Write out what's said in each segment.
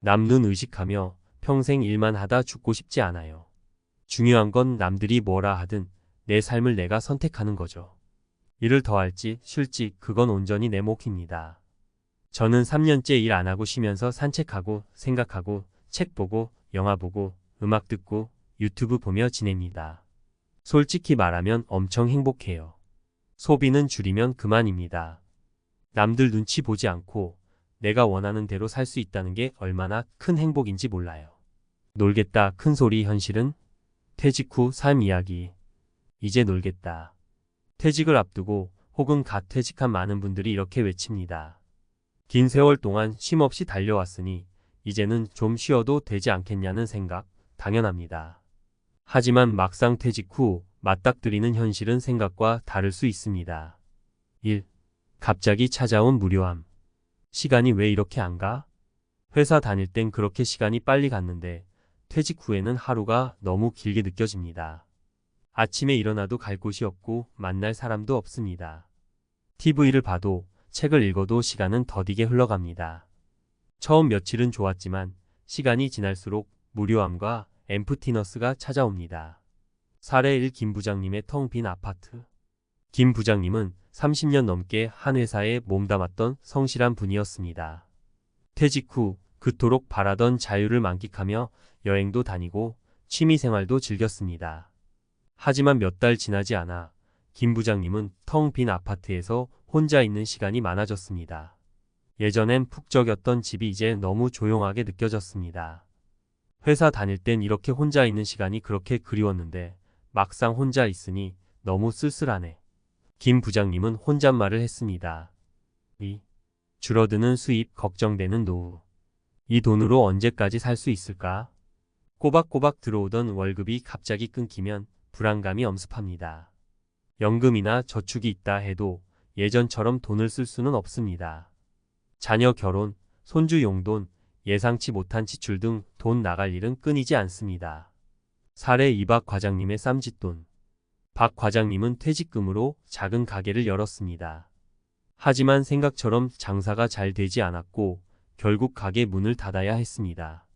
남는 의식하며 평생 일만 하다 죽고 싶지 않아요. 중요한 건 남들이 뭐라 하든 내 삶을 내가 선택하는 거죠. 일을 더 할지 쉴지 그건 온전히 내 몫입니다. 저는 3년째 일 안 하고 쉬면서 산책하고 생각하고 책 보고 영화 보고 음악 듣고 유튜브 보며 지냅니다. 솔직히 말하면 엄청 행복해요. 소비는 줄이면 그만입니다. 남들 눈치 보지 않고 내가 원하는 대로 살 수 있다는 게 얼마나 큰 행복인지 몰라요. 놀겠다 큰 소리 현실은 퇴직 후 삶 이야기. 이제 놀겠다. 퇴직을 앞두고 혹은 갓 퇴직한 많은 분들이 이렇게 외칩니다. 긴 세월 동안 쉼없이 달려왔으니 이제는 좀 쉬어도 되지 않겠냐는 생각 당연합니다. 하지만 막상 퇴직 후 맞닥뜨리는 현실은 생각과 다를 수 있습니다. 1. 갑자기 찾아온 무료함. 시간이 왜 이렇게 안 가? 회사 다닐 땐 그렇게 시간이 빨리 갔는데 퇴직 후에는 하루가 너무 길게 느껴집니다. 아침에 일어나도 갈 곳이 없고 만날 사람도 없습니다. TV를 봐도 책을 읽어도 시간은 더디게 흘러갑니다. 처음 며칠은 좋았지만 시간이 지날수록 무료함과 엠프티너스가 찾아옵니다. 사례 1 김 부장님의 텅 빈 아파트. 김 부장님은 30년 넘게 한 회사에 몸담았던 성실한 분이었습니다. 퇴직 후 그토록 바라던 자유를 만끽하며 여행도 다니고 취미생활도 즐겼습니다. 하지만 몇 달 지나지 않아 김 부장님은 텅 빈 아파트에서 혼자 있는 시간이 많아졌습니다. 예전엔 푹적였던 집이 이제 너무 조용하게 느껴졌습니다. 회사 다닐 땐 이렇게 혼자 있는 시간이 그렇게 그리웠는데 막상 혼자 있으니 너무 쓸쓸하네. 김 부장님은 혼잣말을 했습니다. 이 줄어드는 수입 걱정되는 노후. 이 돈으로 언제까지 살 수 있을까? 꼬박꼬박 들어오던 월급이 갑자기 끊기면 불안감이 엄습합니다. 연금이나 저축이 있다 해도 예전처럼 돈을 쓸 수는 없습니다. 자녀 결혼, 손주 용돈, 예상치 못한 지출 등 돈 나갈 일은 끊이지 않습니다. 사례 이박 과장님의 쌈짓돈. 박 과장님은 퇴직금으로 작은 가게를 열었습니다. 하지만 생각처럼 장사가 잘 되지 않았고 결국 가게 문을 닫아야 했습니다.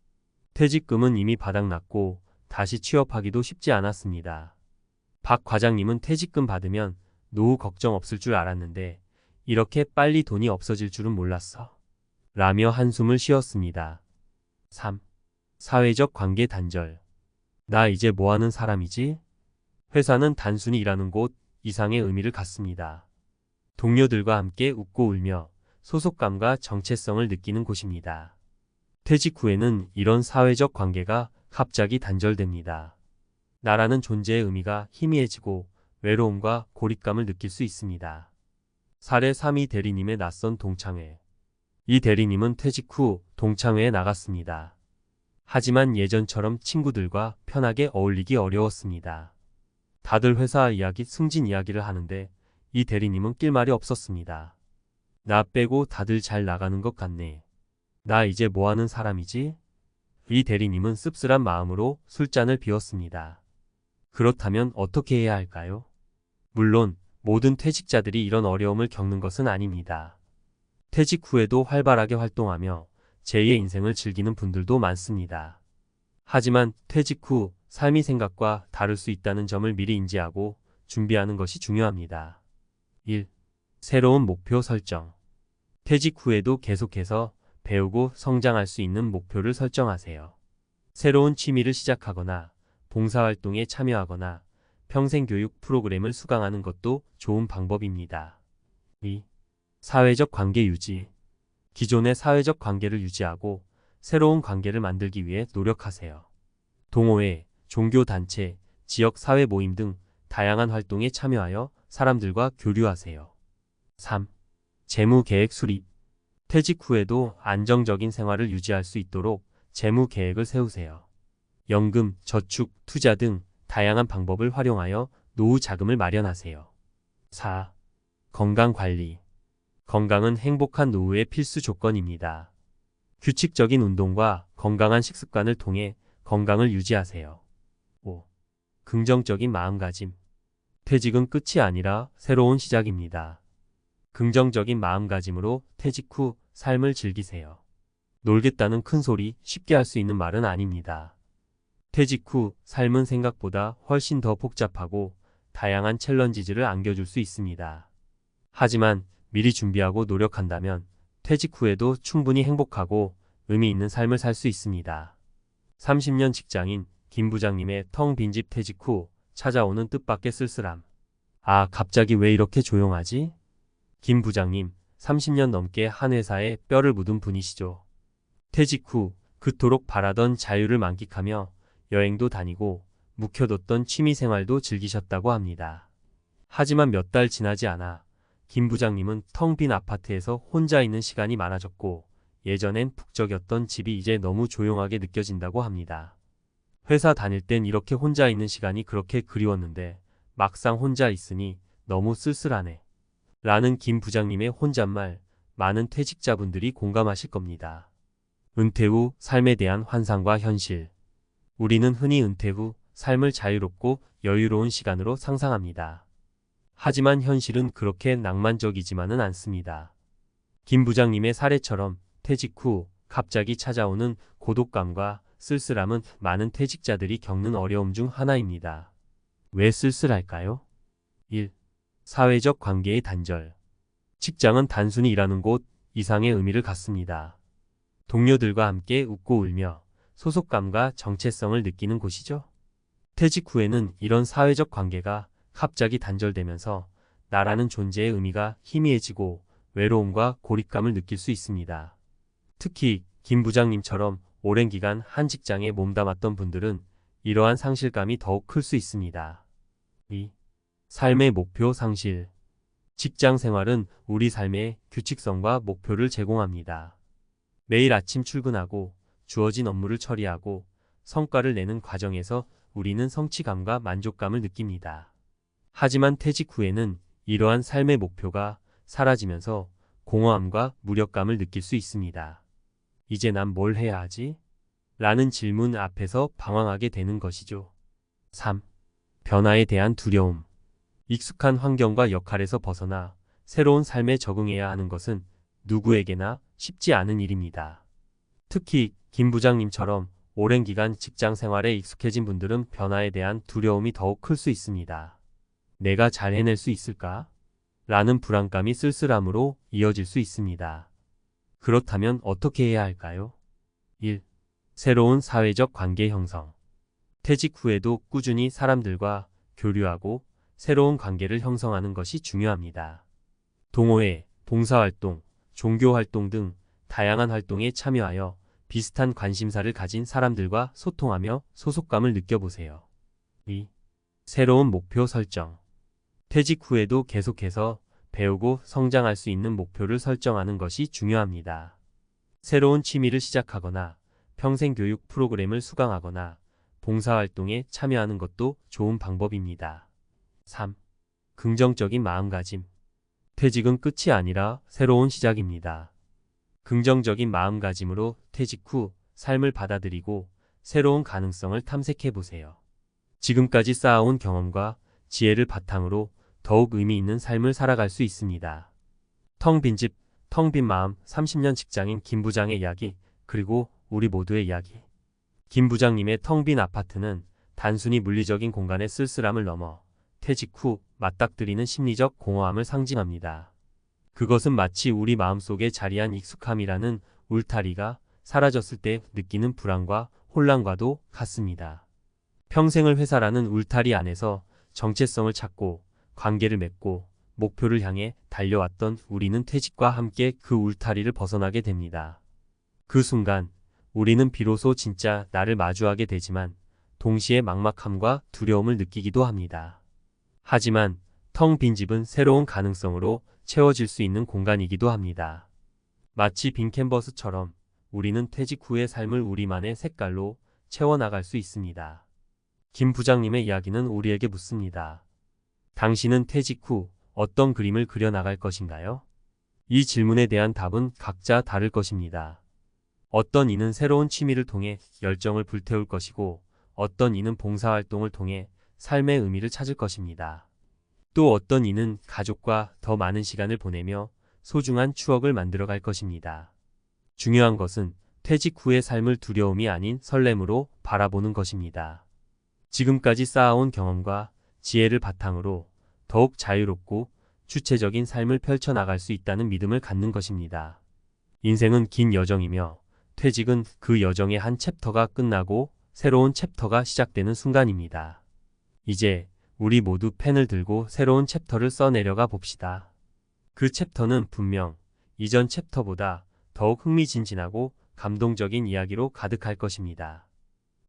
퇴직금은 이미 바닥났고 다시 취업하기도 쉽지 않았습니다. 박 과장님은 퇴직금 받으면 노후 걱정 없을 줄 알았는데 이렇게 빨리 돈이 없어질 줄은 몰랐어. 라며 한숨을 쉬었습니다. 3. 사회적 관계 단절. 나 이제 뭐 하는 사람이지? 회사는 단순히 일하는 곳 이상의 의미를 갖습니다. 동료들과 함께 웃고 울며 소속감과 정체성을 느끼는 곳입니다. 퇴직 후에는 이런 사회적 관계가 갑자기 단절됩니다. 나라는 존재의 의미가 희미해지고 외로움과 고립감을 느낄 수 있습니다. 사례 3위 대리님의 낯선 동창회. 이 대리님은 퇴직 후 동창회에 나갔습니다. 하지만 예전처럼 친구들과 편하게 어울리기 어려웠습니다. 다들 회사 이야기, 승진 이야기를 하는데 이 대리님은 낄 말이 없었습니다. 나 빼고 다들 잘 나가는 것 같네. 나 이제 뭐 하는 사람이지? 이 대리님은 씁쓸한 마음으로 술잔을 비웠습니다. 그렇다면 어떻게 해야 할까요? 물론 모든 퇴직자들이 이런 어려움을 겪는 것은 아닙니다. 퇴직 후에도 활발하게 활동하며 제2의 인생을 즐기는 분들도 많습니다. 하지만 퇴직 후 삶이 생각과 다를 수 있다는 점을 미리 인지하고 준비하는 것이 중요합니다. 1. 새로운 목표 설정. 퇴직 후에도 계속해서 배우고 성장할 수 있는 목표를 설정하세요. 새로운 취미를 시작하거나 봉사활동에 참여하거나 평생교육 프로그램을 수강하는 것도 좋은 방법입니다. 2. 사회적 관계 유지. 기존의 사회적 관계를 유지하고 새로운 관계를 만들기 위해 노력하세요. 동호회, 종교단체, 지역 사회 모임 등 다양한 활동에 참여하여 사람들과 교류하세요. 3. 재무 계획 수립. 퇴직 후에도 안정적인 생활을 유지할 수 있도록 재무 계획을 세우세요. 연금, 저축, 투자 등 다양한 방법을 활용하여 노후 자금을 마련하세요. 4. 건강 관리. 건강은 행복한 노후의 필수 조건입니다. 규칙적인 운동과 건강한 식습관을 통해 건강을 유지하세요. 5. 긍정적인 마음가짐. 퇴직은 끝이 아니라 새로운 시작입니다. 긍정적인 마음가짐으로 퇴직 후 삶을 즐기세요. 놀겠다는 큰 소리 쉽게 할 수 있는 말은 아닙니다. 퇴직 후 삶은 생각보다 훨씬 더 복잡하고 다양한 챌린지들을 안겨줄 수 있습니다. 하지만 미리 준비하고 노력한다면 퇴직 후에도 충분히 행복하고 의미 있는 삶을 살 수 있습니다. 30년 직장인 김 부장님의 텅 빈 집 퇴직 후 찾아오는 뜻밖의 쓸쓸함. 아, 갑자기 왜 이렇게 조용하지? 김 부장님, 30년 넘게 한 회사에 뼈를 묻은 분이시죠. 퇴직 후 그토록 바라던 자유를 만끽하며 여행도 다니고 묵혀뒀던 취미 생활도 즐기셨다고 합니다. 하지만 몇 달 지나지 않아 김 부장님은 텅 빈 아파트에서 혼자 있는 시간이 많아졌고 예전엔 북적였던 집이 이제 너무 조용하게 느껴진다고 합니다. 회사 다닐 땐 이렇게 혼자 있는 시간이 그렇게 그리웠는데 막상 혼자 있으니 너무 쓸쓸하네. 라는 김 부장님의 혼잣말 많은 퇴직자분들이 공감하실 겁니다. 은퇴 후 삶에 대한 환상과 현실. 우리는 흔히 은퇴 후 삶을 자유롭고 여유로운 시간으로 상상합니다. 하지만 현실은 그렇게 낭만적이지만은 않습니다. 김 부장님의 사례처럼 퇴직 후 갑자기 찾아오는 고독감과 쓸쓸함은 많은 퇴직자들이 겪는 어려움 중 하나입니다. 왜 쓸쓸할까요? 1. 사회적 관계의 단절. 직장은 단순히 일하는 곳 이상의 의미를 갖습니다. 동료들과 함께 웃고 울며 소속감과 정체성을 느끼는 곳이죠. 퇴직 후에는 이런 사회적 관계가 갑자기 단절되면서 나라는 존재의 의미가 희미해지고 외로움과 고립감을 느낄 수 있습니다. 특히 김 부장님처럼 오랜 기간 한 직장에 몸담았던 분들은 이러한 상실감이 더욱 클 수 있습니다. 2. 삶의 목표 상실. 직장 생활은 우리 삶의 규칙성과 목표를 제공합니다. 매일 아침 출근하고 주어진 업무를 처리하고 성과를 내는 과정에서 우리는 성취감과 만족감을 느낍니다. 하지만 퇴직 후에는 이러한 삶의 목표가 사라지면서 공허함과 무력감을 느낄 수 있습니다. 이제 난 뭘 해야 하지? 라는 질문 앞에서 방황하게 되는 것이죠. 3. 변화에 대한 두려움. 익숙한 환경과 역할에서 벗어나 새로운 삶에 적응해야 하는 것은 누구에게나 쉽지 않은 일입니다. 특히 김 부장님처럼 오랜 기간 직장 생활에 익숙해진 분들은 변화에 대한 두려움이 더욱 클 수 있습니다. 내가 잘 해낼 수 있을까? 라는 불안감이 쓸쓸함으로 이어질 수 있습니다. 그렇다면 어떻게 해야 할까요? 1. 새로운 사회적 관계 형성. 퇴직 후에도 꾸준히 사람들과 교류하고 새로운 관계를 형성하는 것이 중요합니다. 동호회, 봉사활동, 종교활동 등 다양한 활동에 참여하여 비슷한 관심사를 가진 사람들과 소통하며 소속감을 느껴보세요. 2. 새로운 목표 설정. 퇴직 후에도 계속해서 배우고 성장할 수 있는 목표를 설정하는 것이 중요합니다. 새로운 취미를 시작하거나 평생 교육 프로그램을 수강하거나 봉사활동에 참여하는 것도 좋은 방법입니다. 3. 긍정적인 마음가짐. 퇴직은 끝이 아니라 새로운 시작입니다. 긍정적인 마음가짐으로 퇴직 후 삶을 받아들이고 새로운 가능성을 탐색해 보세요. 지금까지 쌓아온 경험과 지혜를 바탕으로 더욱 의미 있는 삶을 살아갈 수 있습니다. 텅 빈 집, 텅 빈 마음 30년 직장인 김 부장의 이야기 그리고 우리 모두의 이야기. 김 부장님의 텅 빈 아파트는 단순히 물리적인 공간의 쓸쓸함을 넘어 퇴직 후 맞닥뜨리는 심리적 공허함을 상징합니다. 그것은 마치 우리 마음속에 자리한 익숙함이라는 울타리가 사라졌을 때 느끼는 불안과 혼란과도 같습니다. 평생을 회사라는 울타리 안에서 정체성을 찾고 관계를 맺고 목표를 향해 달려왔던 우리는 퇴직과 함께 그 울타리를 벗어나게 됩니다. 그 순간 우리는 비로소 진짜 나를 마주하게 되지만 동시에 막막함과 두려움을 느끼기도 합니다. 하지만 텅 빈 집은 새로운 가능성으로 채워질 수 있는 공간이기도 합니다. 마치 빈 캔버스처럼 우리는 퇴직 후의 삶을 우리만의 색깔로 채워나갈 수 있습니다. 김 부장님의 이야기는 우리에게 묻습니다. 당신은 퇴직 후 어떤 그림을 그려나갈 것인가요? 이 질문에 대한 답은 각자 다를 것입니다. 어떤 이는 새로운 취미를 통해 열정을 불태울 것이고 어떤 이는 봉사활동을 통해 삶의 의미를 찾을 것입니다. 또 어떤 이는 가족과 더 많은 시간을 보내며 소중한 추억을 만들어 갈 것입니다. 중요한 것은 퇴직 후의 삶을 두려움이 아닌 설렘으로 바라보는 것입니다. 지금까지 쌓아온 경험과 지혜를 바탕으로 더욱 자유롭고 주체적인 삶을 펼쳐나갈 수 있다는 믿음을 갖는 것입니다. 인생은 긴 여정이며 퇴직은 그 여정의 한 챕터가 끝나고 새로운 챕터가 시작되는 순간입니다. 이제 우리 모두 펜을 들고 새로운 챕터를 써내려가 봅시다. 그 챕터는 분명 이전 챕터보다 더욱 흥미진진하고 감동적인 이야기로 가득할 것입니다.